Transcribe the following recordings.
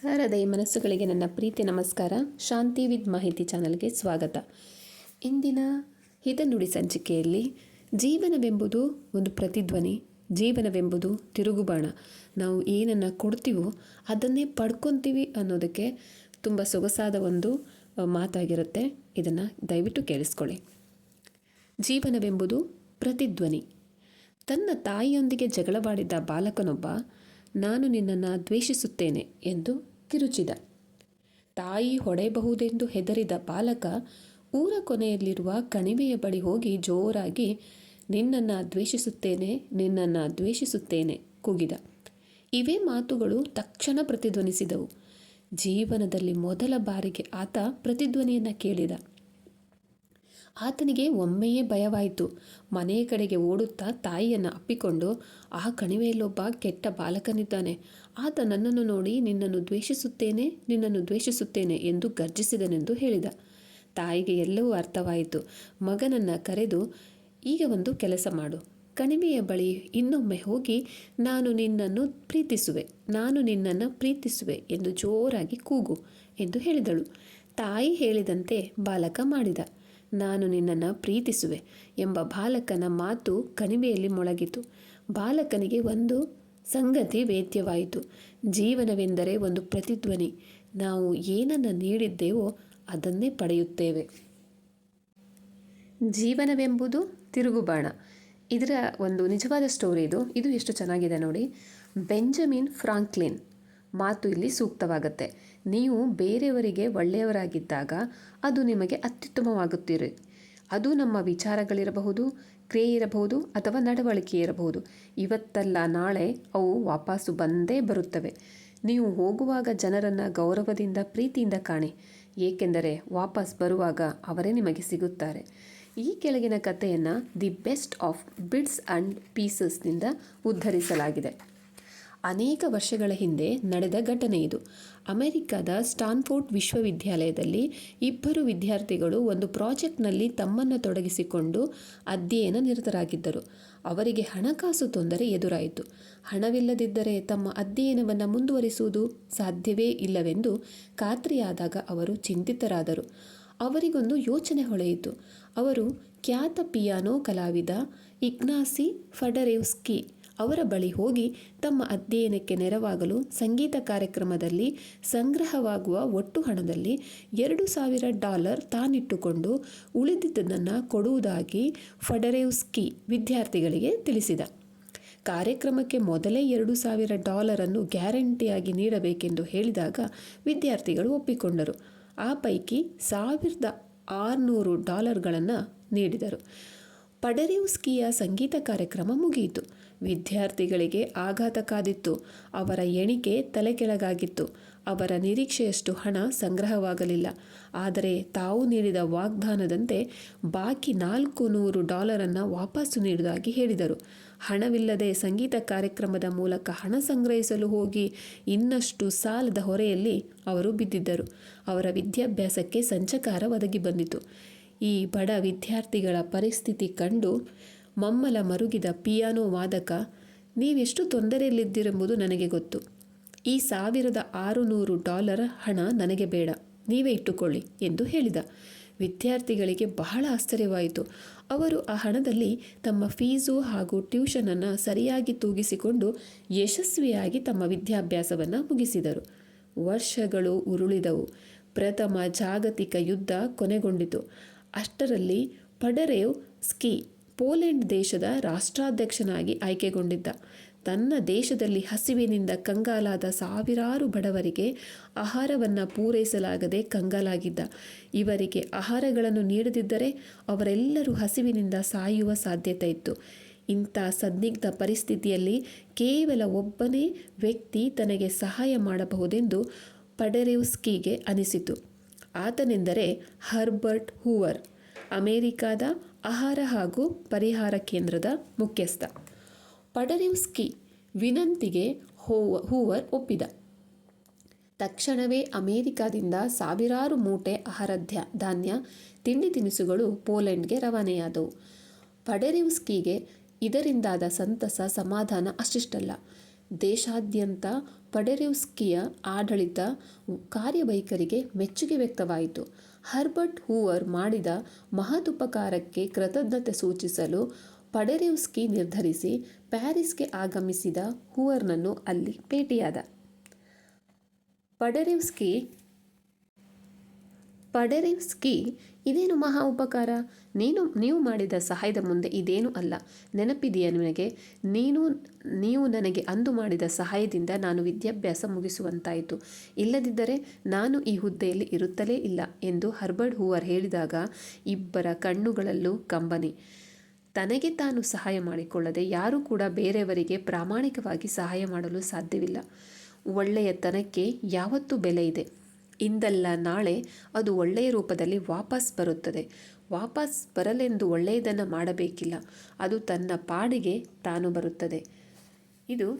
ಸಾರದಯ ಮನಸ್ಸುಗಳಿಗೆ ನನ್ನ ಪ್ರೀತಿ ನಮಸ್ಕಾರ. ಶಾಂತಿ ವಿದ್ ಮಾಹಿತಿ ಚಾನಲ್ಗೆ ಸ್ವಾಗತ. ಇಂದಿನ ಹಿತನುಡಿ ಸಂಚಿಕೆಯಲ್ಲಿ ಜೀವನವೆಂಬುದು ಒಂದು ಪ್ರತಿಧ್ವನಿ, ಜೀವನವೆಂಬುದು ತಿರುಗುಬಾಣ. ನಾವು ಏನನ್ನು ಕೊಡ್ತೀವೋ ಅದನ್ನೇ ಪಡ್ಕೊತೀವಿ ಅನ್ನೋದಕ್ಕೆ ತುಂಬ ಸೊಗಸಾದ ಒಂದು ಮಾತಾಗಿರುತ್ತೆ. ಇದನ್ನು ದಯವಿಟ್ಟು ಕೇಳಿಸ್ಕೊಳ್ಳಿ. ಜೀವನವೆಂಬುದು ಪ್ರತಿಧ್ವನಿ. ತನ್ನ ತಾಯಿಯೊಂದಿಗೆ ಜಗಳವಾಡಿದ್ದ ಬಾಲಕನೊಬ್ಬ ನಾನು ನಿನ್ನನ್ನು ದ್ವೇಷಿಸುತ್ತೇನೆ ಎಂದು ಕಿರುಚಿದ ತಾಯಿ ಹೊಡೆಯಬಹುದೆಂದು ಹೆದರಿದ ಬಾಲಕ ಊರ ಕೊನೆಯಲ್ಲಿರುವ ಕಣಿವೆಯ ಬಳಿ ಹೋಗಿ ಜೋರಾಗಿ, ನಿನ್ನನ್ನು ದ್ವೇಷಿಸುತ್ತೇನೆ ನಿನ್ನನ್ನು ದ್ವೇಷಿಸುತ್ತೇನೆ ಕೂಗಿದ. ಇವೇ ಮಾತುಗಳು ತಕ್ಷಣ ಪ್ರತಿಧ್ವನಿಸಿದವು. ಜೀವನದಲ್ಲಿ ಮೊದಲ ಬಾರಿಗೆ ಆತ ಪ್ರತಿಧ್ವನಿಯನ್ನು ಕೇಳಿದ. ಆತನಿಗೆ ಒಮ್ಮೆಯೇ ಭಯವಾಯಿತು. ಮನೆಯ ಕಡೆಗೆ ಓಡುತ್ತಾ ತಾಯಿಯನ್ನು ಅಪ್ಪಿಕೊಂಡು, ಆ ಕಣಿವೆಯಲ್ಲೊಬ್ಬ ಕೆಟ್ಟ ಬಾಲಕನಿದ್ದಾನೆ. ಆತ ನನ್ನನ್ನು ನೋಡಿ ನಿನ್ನನ್ನು ದ್ವೇಷಿಸುತ್ತೇನೆ ನಿನ್ನನ್ನು ದ್ವೇಷಿಸುತ್ತೇನೆ ಎಂದು ಗರ್ಜಿಸಿದನೆಂದು ಹೇಳಿದ. ತಾಯಿಗೆ ಎಲ್ಲವೂ ಅರ್ಥವಾಯಿತು. ಮಗನನ್ನು ಕರೆದು, ಈಗ ಒಂದು ಕೆಲಸ ಮಾಡು. ಕಣಿವೆಯ ಬಳಿ ಇನ್ನೊಮ್ಮೆ ಹೋಗಿ ನಾನು ನಿನ್ನನ್ನು ಪ್ರೀತಿಸುವೆ. ನಾನು ನಿನ್ನನ್ನು ಪ್ರೀತಿಸುವೆ ಎಂದು ಜೋರಾಗಿ ಕೂಗು ಎಂದು ಹೇಳಿದಳು. ತಾಯಿ ಹೇಳಿದಂತೆ ಬಾಲಕ ಮಾಡಿದ. ನಾನು ನಿನ್ನನ್ನು ಪ್ರೀತಿಸುವೆ ಎಂಬ ಬಾಲಕನ ಮಾತು ಕಣಿವೆಯಲ್ಲಿ ಮೊಳಗಿತು. ಬಾಲಕನಿಗೆ ಒಂದು ಸಂಗತಿ ವೇದ್ಯವಾಯಿತು. ಜೀವನವೆಂದರೆ ಒಂದು ಪ್ರತಿಧ್ವನಿ. ನಾವು ಏನನ್ನು ನೀಡಿದ್ದೇವೋ ಅದನ್ನೇ ಪಡೆಯುತ್ತೇವೆ. ಜೀವನವೆಂಬುದು ತಿರುಗುಬಾಣ. ಇದರ ಒಂದು ನಿಜವಾದ ಸ್ಟೋರಿ ಇದು. ಇದು ಎಷ್ಟು ಚೆನ್ನಾಗಿದೆ ನೋಡಿ. ಬೆಂಜಮಿನ್ ಫ್ರಾಂಕ್ಲಿನ್ ಮಾತು ಇಲ್ಲಿ ಸೂಕ್ತವಾಗುತ್ತೆ. ನೀವು ಬೇರೆಯವರಿಗೆ ಒಳ್ಳೆಯವರಾಗಿದ್ದಾಗ ಅದು ನಿಮಗೆ ಅತ್ಯುತ್ತಮವಾಗುತ್ತೀರಿ. ಅದು ನಮ್ಮ ವಿಚಾರಗಳಿರಬಹುದು, ಕ್ರಿಯೆ ಇರಬಹುದು ಅಥವಾ ನಡವಳಿಕೆ ಇರಬಹುದು. ಇವತ್ತಲ್ಲ ನಾಳೆ ಅವು ವಾಪಸ್ಸು ಬಂದೇ ಬರುತ್ತವೆ. ನೀವು ಹೋಗುವಾಗ ಜನರನ್ನು ಗೌರವದಿಂದ, ಪ್ರೀತಿಯಿಂದ ಕಾಣಿ. ಏಕೆಂದರೆ ವಾಪಸ್ ಬರುವಾಗ ಅವರೇ ನಿಮಗೆ ಸಿಗುತ್ತಾರೆ. ಈ ಕೆಳಗಿನ ಕಥೆಯನ್ನು the best of bids and ಪೀಸಸ್ನಿಂದ ಉದ್ಧರಿಸಲಾಗಿದೆ. ಅನೇಕ ವರ್ಷಗಳ ಹಿಂದೆ ನಡೆದ ಘಟನೆ ಇದು. ಅಮೆರಿಕದ ಸ್ಟಾನ್ಫೋರ್ಡ್ ವಿಶ್ವವಿದ್ಯಾಲಯದಲ್ಲಿ ಇಬ್ಬರು ವಿದ್ಯಾರ್ಥಿಗಳು ಒಂದು ಪ್ರಾಜೆಕ್ಟ್ನಲ್ಲಿ ತಮ್ಮನ್ನು ತೊಡಗಿಸಿಕೊಂಡು ಅಧ್ಯಯನ ನಿರತರಾಗಿದ್ದರು. ಅವರಿಗೆ ಹಣಕಾಸು ತೊಂದರೆ ಎದುರಾಯಿತು. ಹಣವಿಲ್ಲದಿದ್ದರೆ ತಮ್ಮ ಅಧ್ಯಯನವನ್ನು ಮುಂದುವರಿಸುವುದು ಸಾಧ್ಯವೇ ಇಲ್ಲವೆಂದು ಖಾತ್ರಿಯಾದಾಗ ಅವರು ಚಿಂತಿತರಾದರು. ಅವರಿಗೊಂದು ಯೋಚನೆ ಹೊಳೆಯಿತು. ಅವರು ಖ್ಯಾತ ಪಿಯಾನೋ ಕಲಾವಿದ ಇಗ್ನಾಸಿ ಫಡರೇವ್ಸ್ಕಿ ಅವರ ಬಳಿ ಹೋಗಿ ತಮ್ಮ ಅಧ್ಯಯನಕ್ಕೆ ನೆರವಾಗಲು ಸಂಗೀತ ಕಾರ್ಯಕ್ರಮದಲ್ಲಿ ಸಂಗ್ರಹವಾಗುವ ಒಟ್ಟು ಹಣದಲ್ಲಿ ಎರಡು ಸಾವಿರ ಡಾಲರ್ ತಾನಿಟ್ಟುಕೊಂಡು ಉಳಿದಿದ್ದನ್ನು ಕೊಡುವುದಾಗಿ ಫಡರೇವ್ಸ್ಕಿ ವಿದ್ಯಾರ್ಥಿಗಳಿಗೆ ತಿಳಿಸಿದ. ಕಾರ್ಯಕ್ರಮಕ್ಕೆ ಮೊದಲೇ ಎರಡು ಸಾವಿರ ಡಾಲರನ್ನು ಗ್ಯಾರಂಟಿಯಾಗಿ ನೀಡಬೇಕೆಂದು ಹೇಳಿದಾಗ ವಿದ್ಯಾರ್ಥಿಗಳು ಒಪ್ಪಿಕೊಂಡರು. ಆ ಪೈಕಿ ಸಾವಿರದ ಆರುನೂರು ಡಾಲರ್ಗಳನ್ನು ನೀಡಿದರು. ಪಡರೇವ್ಸ್ಕಿಯ ಸಂಗೀತ ಕಾರ್ಯಕ್ರಮ ಮುಗಿಯಿತು. ವಿದ್ಯಾರ್ಥಿಗಳಿಗೆ ಆಘಾತ ಕಾದಿತ್ತು. ಅವರ ಎಣಿಕೆ ತಲೆಕೆಳಗಾಗಿತ್ತು. ಅವರ ನಿರೀಕ್ಷೆಯಷ್ಟು ಹಣ ಸಂಗ್ರಹವಾಗಲಿಲ್ಲ. ಆದರೆ ತಾವು ನೀಡಿದ ವಾಗ್ದಾನದಂತೆ ಬಾಕಿ ನಾಲ್ಕು ನೂರು ಡಾಲರನ್ನು ವಾಪಸ್ಸು ನೀಡುವುದಾಗಿ ಹೇಳಿದರು. ಹಣವಿಲ್ಲದೆ ಸಂಗೀತ ಕಾರ್ಯಕ್ರಮದ ಮೂಲಕ ಹಣ ಸಂಗ್ರಹಿಸಲು ಹೋಗಿ ಇನ್ನಷ್ಟು ಸಾಲದ ಹೊರೆಯಲ್ಲಿ ಅವರು ಬಿದ್ದಿದ್ದರು. ಅವರ ವಿದ್ಯಾಭ್ಯಾಸಕ್ಕೆ ಸಂಚಕಾರ ಒದಗಿ ಬಂದಿತು. ಈ ಬಡ ವಿದ್ಯಾರ್ಥಿಗಳ ಪರಿಸ್ಥಿತಿ ಕಂಡು ಮಮ್ಮಲ ಮರುಗಿದ ಪಿಯಾನೋ ವಾದಕ, ನೀವೆಷ್ಟು ತೊಂದರೆಯಲ್ಲಿದ್ದಿರೆಂಬುದು ನನಗೆ ಗೊತ್ತು. ಈ ಸಾವಿರದ ಆರುನೂರು ಡಾಲರ್ ಹಣ ನನಗೆ ಬೇಡ. ನೀವೇ ಇಟ್ಟುಕೊಳ್ಳಿ ಎಂದು ಹೇಳಿದ. ವಿದ್ಯಾರ್ಥಿಗಳಿಗೆ ಬಹಳ ಆಶ್ಚರ್ಯವಾಯಿತು. ಅವರು ಆ ಹಣದಲ್ಲಿ ತಮ್ಮ ಫೀಸು ಹಾಗೂ ಟ್ಯೂಷನನ್ನು ಸರಿಯಾಗಿ ತೂಗಿಸಿಕೊಂಡು ಯಶಸ್ವಿಯಾಗಿ ತಮ್ಮ ವಿದ್ಯಾಭ್ಯಾಸವನ್ನು ಮುಗಿಸಿದರು. ವರ್ಷಗಳು ಉರುಳಿದವು. ಪ್ರಥಮ ಜಾಗತಿಕ ಯುದ್ಧ ಕೊನೆಗೊಂಡಿತು. ಅಷ್ಟರಲ್ಲಿ ಪಡರೇವ್ ಸ್ಕಿ ಪೋಲೆಂಡ್ ದೇಶದ ರಾಷ್ಟ್ರಾಧ್ಯಕ್ಷನಾಗಿ ಆಯ್ಕೆಗೊಂಡಿದ್ದ. ತನ್ನ ದೇಶದಲ್ಲಿ ಹಸಿವಿನಿಂದ ಕಂಗಾಲಾದ ಸಾವಿರಾರು ಬಡವರಿಗೆ ಆಹಾರವನ್ನು ಪೂರೈಸಲಾಗದೆ ಕಂಗಾಲಾಗಿದ್ದ. ಇವರಿಗೆ ಆಹಾರಗಳನ್ನು ನೀಡದಿದ್ದರೆ ಅವರೆಲ್ಲರೂ ಹಸಿವಿನಿಂದ ಸಾಯುವ ಸಾಧ್ಯತೆ ಇತ್ತು. ಇಂಥ ಸಂದಿಗ್ಧ ಪರಿಸ್ಥಿತಿಯಲ್ಲಿ ಕೇವಲ ಒಬ್ಬನೇ ವ್ಯಕ್ತಿ ತನಗೆ ಸಹಾಯ ಮಾಡಬಹುದೆಂದು ಪಡೆರೆವ್ಸ್ಕಿಗೆ ಅನಿಸಿತು. ಆತನೆಂದರೆ ಹರ್ಬರ್ಟ್ ಹೂವರ್, ಅಮೇರಿಕಾದ ಆಹಾರ ಹಾಗೂ ಪರಿಹಾರ ಕೇಂದ್ರದ ಮುಖ್ಯಸ್ಥ. ಪಡರಿವ್ಸ್ಕಿ ವಿನಂತಿಗೆ ಹೋವ ಹೂವರ್ ಒಪ್ಪಿದ. ತಕ್ಷಣವೇ ಅಮೇರಿಕಾದಿಂದ ಸಾವಿರಾರು ಮೂಟೆ ಆಹಾರ ಧಾನ್ಯ, ತಿಂಡಿ ತಿನಿಸುಗಳು ಪೋಲೆಂಡ್ಗೆ ರವಾನೆಯಾದವು. ಪಡರಿವ್ಸ್ಕಿಗೆ ಇದರಿಂದಾದ ಸಂತಸ ಸಮಾಧಾನ ಅಷ್ಟಿಷ್ಟಲ್ಲ. ದೇಶಾದ್ಯಂತ ಪಡೆರೆವ್ಸ್ಕಿಯ ಆಡಳಿತ ಕಾರ್ಯವೈಖರಿಗೆ ಮೆಚ್ಚುಗೆ ವ್ಯಕ್ತವಾಯಿತು. ಹರ್ಬರ್ಟ್ ಹೂವರ್ ಮಾಡಿದ ಮಹದುಪಕಾರಕ್ಕೆ ಕೃತಜ್ಞತೆ ಸೂಚಿಸಲು ಪಡೆರೆವ್ಸ್ಕಿ ನಿರ್ಧರಿಸಿ ಪ್ಯಾರಿಸ್ಗೆ ಆಗಮಿಸಿದ ಹೂವರ್ನನ್ನು ಅಲ್ಲಿ ಭೇಟಿಯಾದ. ಪಡೆರೆವ್ಸ್ಕಿ ಪಡೆರೆವ್ಸ್ಕಿ ಇದೇನು ಮಹಾ ಉಪಕಾರ? ನೀನು, ನೀವು ಮಾಡಿದ ಸಹಾಯದ ಮುಂದೆ ಇದೇನು ಅಲ್ಲ. ನೆನಪಿದೆಯಾ ನಿನಗೆ? ನೀನು, ನೀವು ನನಗೆ ಅಂದು ಮಾಡಿದ ಸಹಾಯದಿಂದ ನಾನು ವಿದ್ಯಾಭ್ಯಾಸ ಮುಗಿಸುವಂತಾಯಿತು. ಇಲ್ಲದಿದ್ದರೆ ನಾನು ಈ ಹುದ್ದೆಯಲ್ಲಿ ಇರುತ್ತಲೇ ಇಲ್ಲ ಎಂದು ಹರ್ಬರ್ಡ್ ಹೂವರ್ ಹೇಳಿದಾಗ ಇಬ್ಬರ ಕಣ್ಣುಗಳಲ್ಲೂ ಕಂಬನಿ. ತನಗೆ ತಾನು ಸಹಾಯ ಮಾಡಿಕೊಳ್ಳದೆ ಯಾರೂ ಕೂಡ ಬೇರೆಯವರಿಗೆ ಪ್ರಾಮಾಣಿಕವಾಗಿ ಸಹಾಯ ಮಾಡಲು ಸಾಧ್ಯವಿಲ್ಲ. ಒಳ್ಳೆಯತನಕ್ಕೆ ಯಾವತ್ತೂ ಬೆಲೆ ಇದೆ. ಇಂದಲ್ಲ ನಾಳೆ ಅದು ಒಳ್ಳೆಯ ರೂಪದಲ್ಲಿ ವಾಪಸ್ ಬರುತ್ತದೆ. ವಾಪಸ್ ಬರಲೆಂದು ಒಳ್ಳೆಯದನ್ನು ಮಾಡಬೇಕಿಲ್ಲ. ಅದು ತನ್ನ ಪಾಡಿಗೆ ತಾನು ಬರುತ್ತದೆ. ಇದು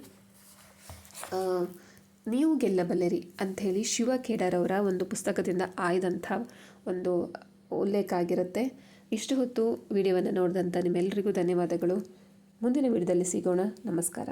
ನೀವು ಗೆಲ್ಲಬಲ್ಲರಿ ಅಂಥೇಳಿ ಶಿವ ಖೇಡಾರವರ ಒಂದು ಪುಸ್ತಕದಿಂದ ಆಯ್ದಂಥ ಒಂದು ಉಲ್ಲೇಖ ಆಗಿರುತ್ತೆ. ಇಷ್ಟು ಹೊತ್ತು ವಿಡಿಯೋವನ್ನು ನೋಡಿದಂಥ ನಿಮ್ಮೆಲ್ಲರಿಗೂ ಧನ್ಯವಾದಗಳು. ಮುಂದಿನ ವಿಡಿಯೋದಲ್ಲಿ ಸಿಗೋಣ. ನಮಸ್ಕಾರ.